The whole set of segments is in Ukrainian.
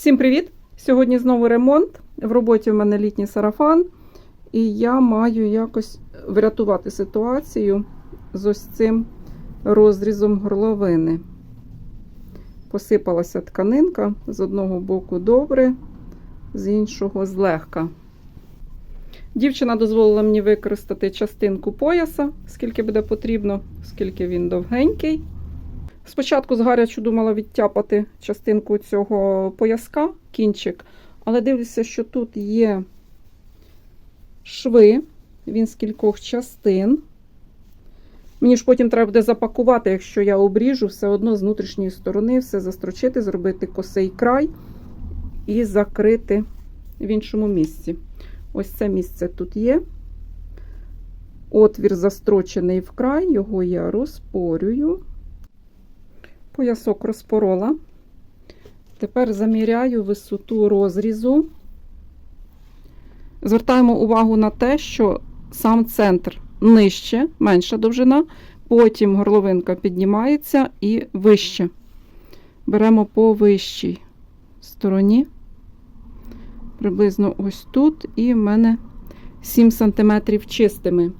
Всім привіт! Сьогодні знову ремонт. В роботі в мене літній сарафан, і я маю якось врятувати ситуацію з ось цим розрізом горловини. Посипалася тканинка з одного боку добре, з іншого злегка. Дівчина дозволила мені використати частинку пояса, скільки буде потрібно, скільки він довгенький. Спочатку з гарячу думала відтяпати частинку цього пояска, кінчик, але дивлюся, що тут є шви, він з кількох частин. Мені ж потім треба буде запакувати, якщо я обріжу, все одно з внутрішньої сторони все застрочити, зробити косий край і закрити в іншому місці. Ось це місце тут є. Отвір застрочений в край, його я розпорюю. Поясок розпорола. Тепер заміряю висоту розрізу. Звертаємо увагу на те, що сам центр нижче, менша довжина, потім горловинка піднімається і вище. Беремо по вищій стороні, приблизно ось тут, і в мене 7 см чистими.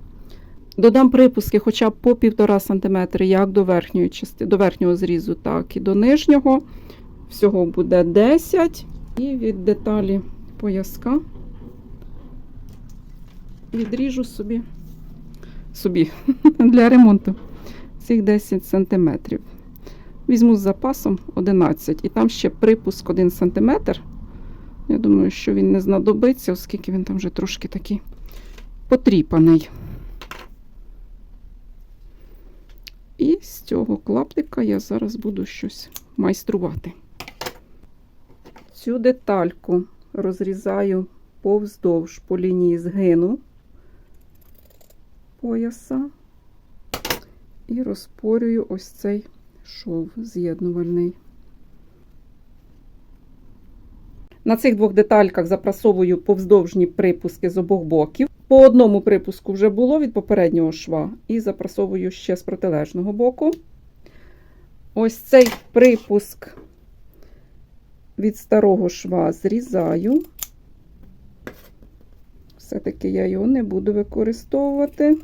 Додам припуски хоча б по 1,5 см, як до верхньої частини, до верхнього зрізу, так і до нижнього. Всього буде 10. І від деталі пояска відріжу собі, собі для ремонту цих 10 см. Візьму з запасом 11 і там ще припуск 1 см. Я думаю, що він не знадобиться, оскільки він там вже трошки такий потріпаний. І з цього клаптика я зараз буду щось майструвати. Цю детальку розрізаю повздовж по лінії згину пояса і розпорюю ось цей шов з'єднувальний. На цих двох детальках запрасовую повздовжні припуски з обох боків. По одному припуску вже було від попереднього шва, і запрасовую ще з протилежного боку. Ось цей припуск від старого шва зрізаю. Все-таки я його не буду використовувати.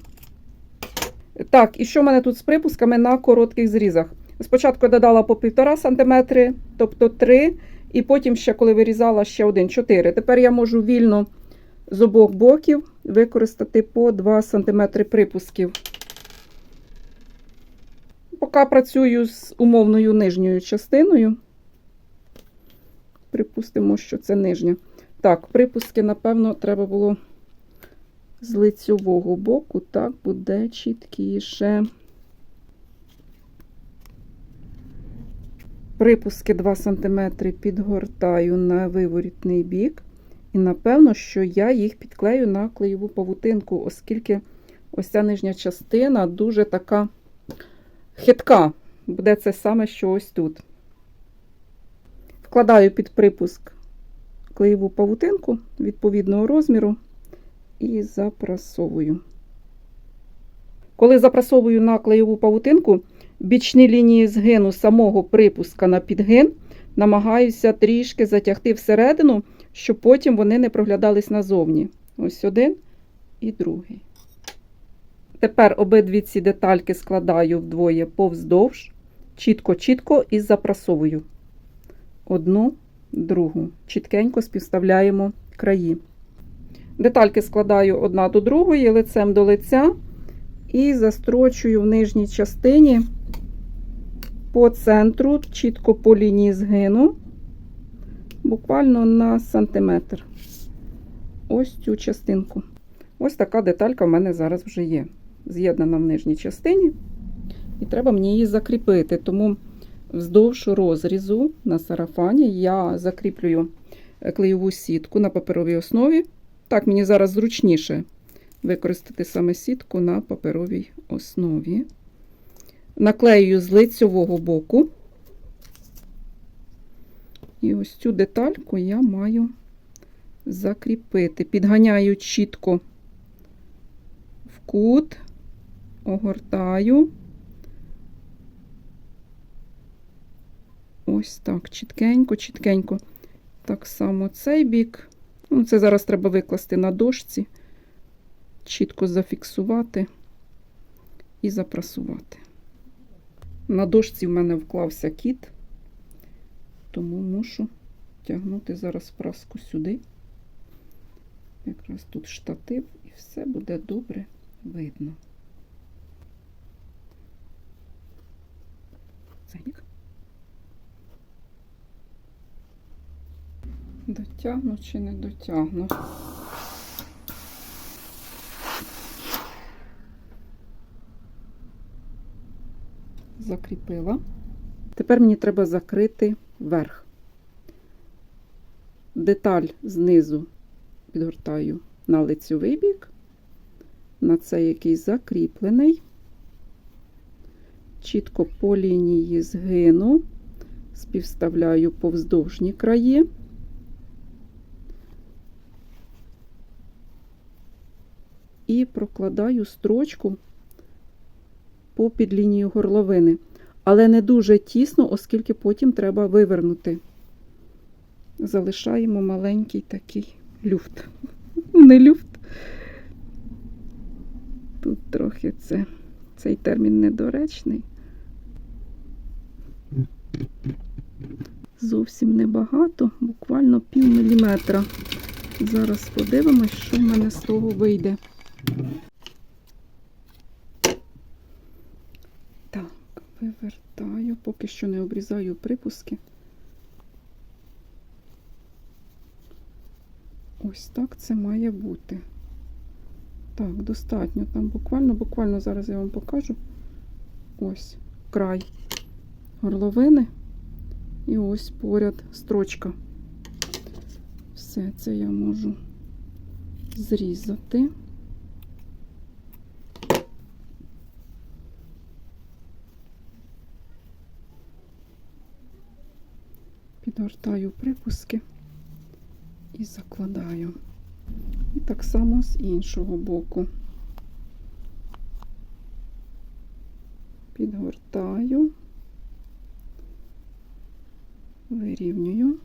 Так, і що в мене тут з припусками на коротких зрізах? Спочатку я додала по 1,5 см, тобто 3 і потім ще, коли вирізала, ще один 4. Тепер я можу вільно з обох боків використати по 2 см припусків. Поки працюю з умовною нижньою частиною. Припустимо, що це нижня. Так, припуски, напевно, треба було з лицьового боку, так буде чіткіше. Припуски 2 см підгортаю на виворітний бік. І, напевно, що я їх підклею на клеєву павутинку, оскільки ось ця нижня частина дуже така хитка. Буде це саме, що ось тут. Вкладаю під припуск клеєву павутинку відповідного розміру і запрасовую. Коли запрасовую на клеєву павутинку, бічні лінії згину самого припуска на підгин намагаюся трішки затягти всередину, щоб потім вони не проглядались назовні. Ось один і другий. Тепер обидві ці детальки складаю вдвоє повздовж, чітко-чітко і запрасовую. Одну, другу. Чіткенько співставляємо краї. Детальки складаю одна до другої, лицем до лиця, і застрочую в нижній частині по центру, чітко по лінії згину, буквально на сантиметр. Ось цю частинку. Ось така деталька в мене зараз вже є. З'єднана в нижній частині, і треба мені її закріпити. Тому вздовж розрізу на сарафані я закріплюю клеєву сітку на паперовій основі. Так, мені зараз зручніше використати саме сітку на паперовій основі. Наклею з лицьового боку. І ось цю детальку я маю закріпити. Підганяю чітко в кут, огортаю. Ось так, чіткенько, чіткенько. Так само цей бік. Ну, це зараз треба викласти на дошці, чітко зафіксувати і запрасувати. На дошці в мене вклався кіт, тому мушу тягнути зараз праску сюди. Якраз тут штатив і все буде добре видно. Зайник. Дотягну чи не дотягну? Закріпила. Тепер мені треба закрити верх. Деталь знизу підгортаю на лицьовий бік, на цей який закріплений. Чітко по лінії згину, співставляю повздовжні краї. І прокладаю строчку по під лінію горловини, але не дуже тісно, оскільки потім треба вивернути. Залишаємо маленький такий люфт. Не люфт. Тут трохи це, цей термін недоречний. Зовсім небагато, буквально пів міліметра. Зараз подивимось, що в мене з того вийде. Так, вивертаю, поки що не обрізаю припуски. Ось так це має бути. Так, достатньо. Там буквально, буквально зараз я вам покажу. Ось край горловини. І ось поряд строчка. Все це я можу зрізати. Підгортаю припуски і закладаю. І так само з іншого боку. Підгортаю, вирівнюю.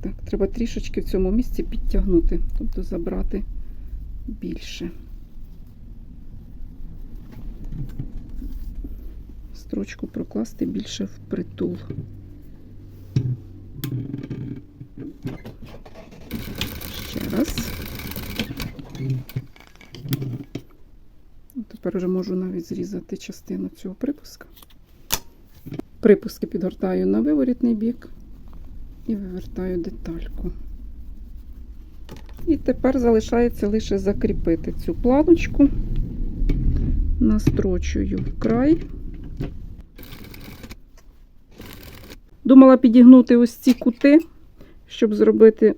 Так, треба трішечки в цьому місці підтягнути, тобто забрати більше. Строчку прокласти більше в притул. Ще раз. Ну, Тепер вже можу навіть зрізати частину цього припуска. Припуски підгортаю на виворітний бік і вивертаю детальку. І тепер залишається лише закріпити цю планочку, настрочую край. Думала підігнути ось ці кути, щоб зробити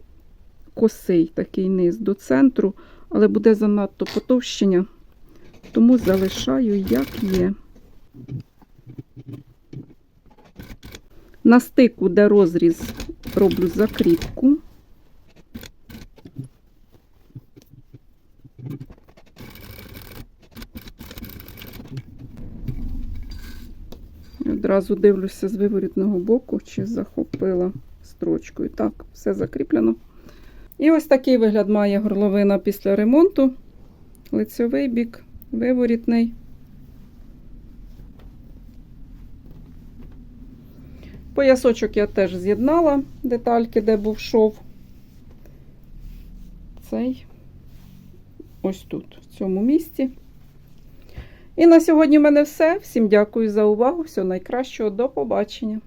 косий такий низ до центру, але буде занадто потовщення, тому залишаю, як є. На стику, де розріз, роблю закріпку. Одразу дивлюся з виворітного боку, чи захопила строчкою. Так, все закріплено. І ось такий вигляд має горловина після ремонту. Лицьовий бік, виворітний. Поясочок я теж з'єднала детальки, де був шов. Цей ось тут, в цьому місці. І на сьогодні в мене все. Всім дякую за увагу. Всього найкращого. До побачення.